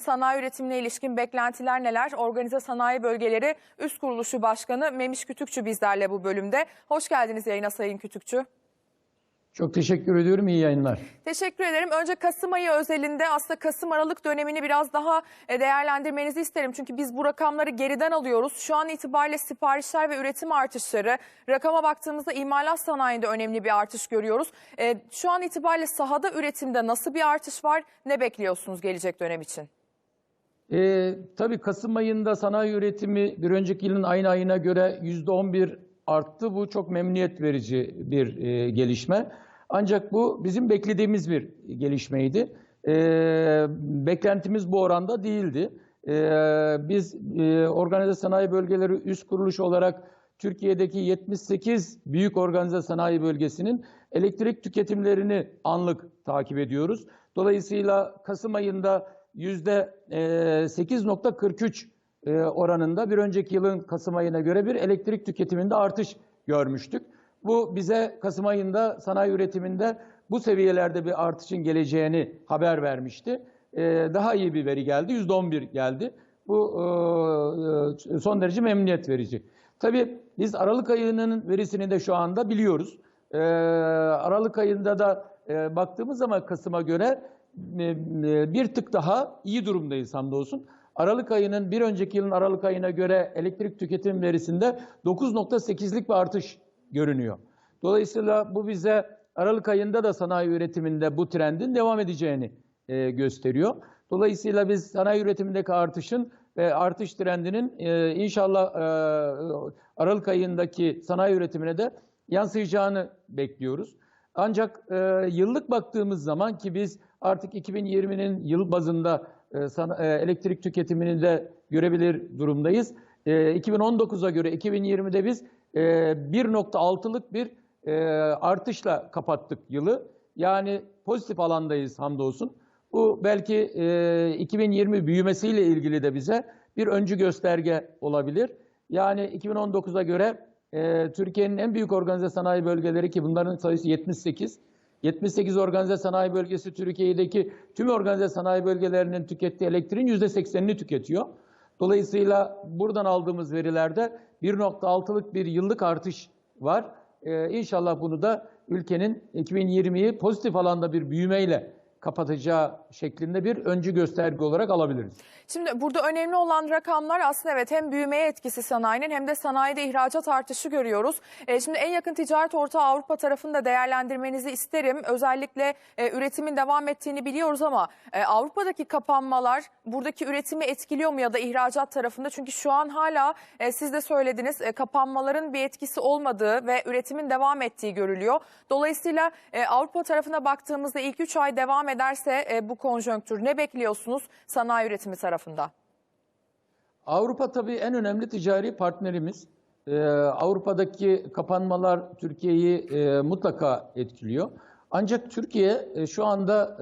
sanayi üretimine ilişkin beklentiler neler? Organize Sanayi Bölgeleri Üst Kuruluşu Başkanı Memiş Kütükçü bizlerle bu bölümde. Hoş geldiniz yayına Sayın Kütükçü. Çok teşekkür ediyorum. İyi yayınlar. Teşekkür ederim. Önce Kasım ayı özelinde aslında Kasım-Aralık dönemini biraz daha e, değerlendirmenizi isterim. Çünkü biz bu rakamları geriden alıyoruz. Şu an itibariyle siparişler ve üretim artışları, rakama baktığımızda imalat sanayinde önemli bir artış görüyoruz. E, Şu an itibariyle sahada üretimde nasıl bir artış var? Ne bekliyorsunuz gelecek dönem için? Ee, tabii Kasım ayında sanayi üretimi bir önceki yılın aynı ayına göre %11 arttı. Bu çok memnuniyet verici bir e, gelişme. Ancak bu bizim beklediğimiz bir gelişmeydi. Ee, beklentimiz bu oranda değildi. Ee, biz e, organize sanayi bölgeleri üst kuruluş olarak Türkiye'deki 78 büyük organize sanayi bölgesinin elektrik tüketimlerini anlık takip ediyoruz. Dolayısıyla Kasım ayında yüzde e, %8.43 e, oranında bir önceki yılın Kasım ayına göre bir elektrik tüketiminde artış görmüştük. Bu bize Kasım ayında sanayi üretiminde bu seviyelerde bir artışın geleceğini haber vermişti. E, Daha iyi bir veri geldi, %11 geldi. Bu e, e, son derece memnuniyet verici. Tabii biz Aralık ayının verisini de şu anda biliyoruz. Aralık ayında da e, baktığımız zaman Kasım'a göre e, e, bir tık daha iyi durumdayız hamdolsun. Aralık ayının bir önceki yılın Aralık ayına göre elektrik tüketim verisinde 9.8'lik bir artış görünüyor. Dolayısıyla bu bize Aralık ayında da sanayi üretiminde bu trendin devam edeceğini e, gösteriyor. Dolayısıyla biz sanayi üretimindeki artışın ve artış trendinin e, inşallah e, Aralık ayındaki sanayi üretimine de yansıyacağını bekliyoruz. Ancak e, yıllık baktığımız zaman ki biz artık 2020'nin yıl bazında e, sana, e, elektrik tüketimini de görebilir durumdayız. E, 2019'a göre 2020'de biz e, 1.6'lık bir e, artışla kapattık yılı. Yani pozitif alandayız hamdolsun. Bu belki e, 2020 büyümesiyle ilgili de bize bir öncü gösterge olabilir. Yani 2019'a göre e, Türkiye'nin en büyük organize sanayi bölgeleri ki bunların sayısı 78. 78 organize sanayi bölgesi Türkiye'deki tüm organize sanayi bölgelerinin tükettiği elektriğin %80'ini tüketiyor. Dolayısıyla buradan aldığımız verilerde 1.6'lık bir yıllık artış var. Ee, inşallah bunu da ülkenin 2020'yi pozitif alanda bir büyümeyle kapatacağı şeklinde bir öncü gösterge olarak alabiliriz. Şimdi burada önemli olan rakamlar aslında evet hem büyümeye etkisi sanayinin hem de sanayide ihracat artışı görüyoruz. E, şimdi en yakın ticaret ortağı Avrupa tarafını da değerlendirmenizi isterim. Özellikle e, üretimin devam ettiğini biliyoruz ama e, Avrupa'daki kapanmalar buradaki üretimi etkiliyor mu ya da ihracat tarafında? Çünkü şu an hala e, siz de söylediniz e, kapanmaların bir etkisi olmadığı ve üretimin devam ettiği görülüyor. Dolayısıyla e, Avrupa tarafına baktığımızda ilk 3 ay devam ederse e, bu konjonktür ne bekliyorsunuz sanayi üretimi tarafında? Avrupa tabii en önemli ticari partnerimiz. Ee, Avrupa'daki kapanmalar Türkiye'yi e, mutlaka etkiliyor. Ancak Türkiye e, şu anda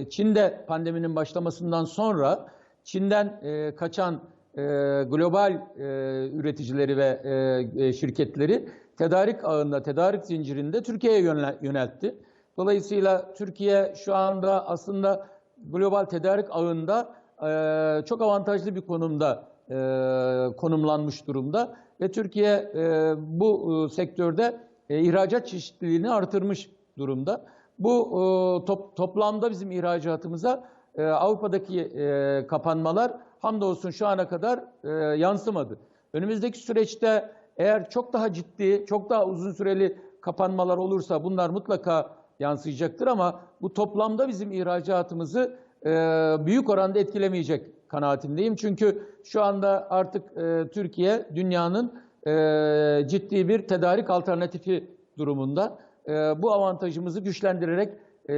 e, Çin'de pandeminin başlamasından sonra Çin'den e, kaçan e, global e, üreticileri ve e, e, şirketleri tedarik ağında, tedarik zincirinde Türkiye'ye yönel- yöneltti. Dolayısıyla Türkiye şu anda aslında global tedarik ağında e, çok avantajlı bir konumda e, konumlanmış durumda ve Türkiye e, bu e, sektörde e, ihracat çeşitliliğini artırmış durumda. Bu e, top, toplamda bizim ihracatımıza e, Avrupa'daki e, kapanmalar hamdolsun şu ana kadar e, yansımadı. Önümüzdeki süreçte eğer çok daha ciddi, çok daha uzun süreli kapanmalar olursa bunlar mutlaka yansıyacaktır ama bu toplamda bizim ihracatımızı e, büyük oranda etkilemeyecek kanaatindeyim. Çünkü şu anda artık e, Türkiye dünyanın e, ciddi bir tedarik alternatifi durumunda. E, bu avantajımızı güçlendirerek e,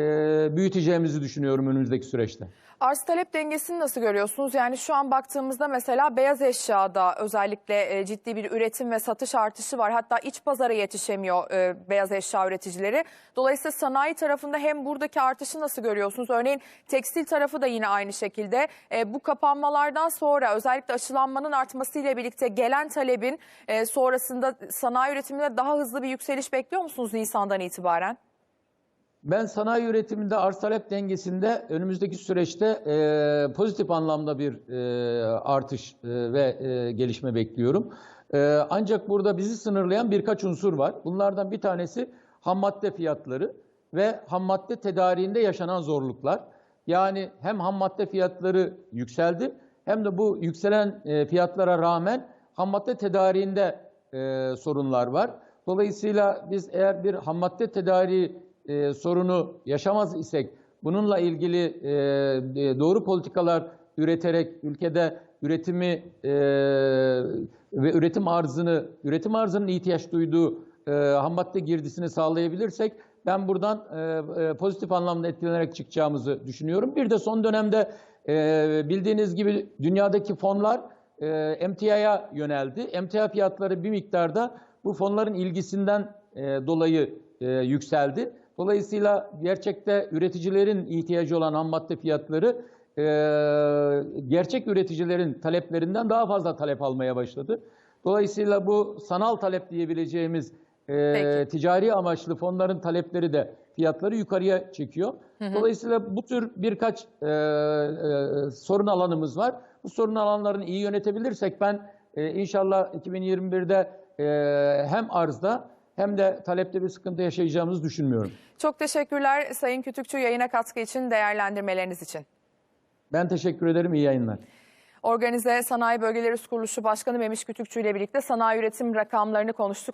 büyüteceğimizi düşünüyorum önümüzdeki süreçte. Arz talep dengesini nasıl görüyorsunuz? Yani şu an baktığımızda mesela beyaz eşyada özellikle e, ciddi bir üretim ve satış artışı var. Hatta iç pazara yetişemiyor e, beyaz eşya üreticileri. Dolayısıyla sanayi tarafında hem buradaki artışı nasıl görüyorsunuz? Örneğin tekstil tarafı da yine aynı şekilde. E, bu kapanmalardan sonra özellikle aşılanmanın artmasıyla birlikte gelen talebin sonrasında sanayi üretiminde daha hızlı bir yükseliş bekliyor musunuz Nisan'dan itibaren? Ben sanayi üretiminde arz talep dengesinde önümüzdeki süreçte e, pozitif anlamda bir e, artış e, ve e, gelişme bekliyorum. E, ancak burada bizi sınırlayan birkaç unsur var. Bunlardan bir tanesi ham madde fiyatları ve ham madde tedariğinde yaşanan zorluklar. Yani hem ham madde fiyatları yükseldi hem de bu yükselen e, fiyatlara rağmen ham madde tedariğinde e, sorunlar var. Dolayısıyla biz eğer bir ham madde tedariği e, sorunu yaşamaz isek, bununla ilgili e, e, doğru politikalar üreterek ülkede üretimi e, ve üretim arzını, üretim arzının ihtiyaç duyduğu e, ham girdisini sağlayabilirsek, ben buradan e, e, pozitif anlamda etkilenerek çıkacağımızı düşünüyorum. Bir de son dönemde e, bildiğiniz gibi dünyadaki fonlar e, emtiaya yöneldi. Emtia fiyatları bir miktarda bu fonların ilgisinden e, dolayı e, yükseldi. Dolayısıyla gerçekte üreticilerin ihtiyacı olan ham madde fiyatları e, gerçek üreticilerin taleplerinden daha fazla talep almaya başladı. Dolayısıyla bu sanal talep diyebileceğimiz e, Peki. ticari amaçlı fonların talepleri de fiyatları yukarıya çekiyor. Dolayısıyla bu tür birkaç e, e, sorun alanımız var. Bu sorun alanlarını iyi yönetebilirsek ben e, inşallah 2021'de e, hem arzda hem de talepte bir sıkıntı yaşayacağımızı düşünmüyorum. Çok teşekkürler Sayın Kütükçü yayına katkı için, değerlendirmeleriniz için. Ben teşekkür ederim. İyi yayınlar. Organize Sanayi Bölgeleri Kuruluşu Başkanı Memiş Kütükçü ile birlikte sanayi üretim rakamlarını konuştuk.